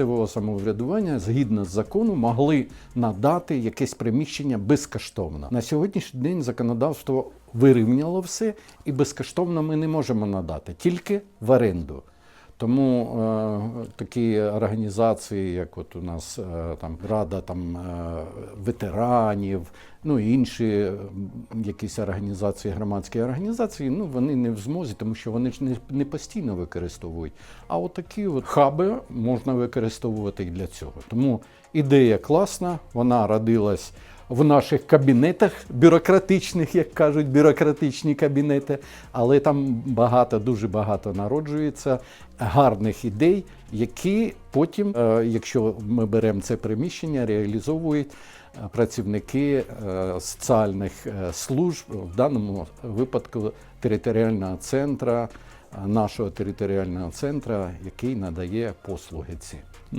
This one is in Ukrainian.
місцевого самоврядування згідно з закону могли надати якесь приміщення безкоштовно. На сьогоднішній день законодавство вирівняло все, і безкоштовно ми не можемо надати тільки в оренду. Тому е, такі організації, як от у нас е, там Рада там, е, ветеранів, ну і інші якісь організації, громадські організації, ну вони не в змозі, тому що вони ж не, не постійно використовують. А от такі от хаби можна використовувати і для цього. Тому ідея класна, вона родилась в наших кабінетах бюрократичних, як кажуть, бюрократичні кабінети, але там багато, дуже багато народжується гарних ідей, які потім, е, якщо ми беремо це приміщення, реалізовують е, працівники е, соціальних служб, в даному випадку територіального центру, нашого територіального центру, який надає послуги ці.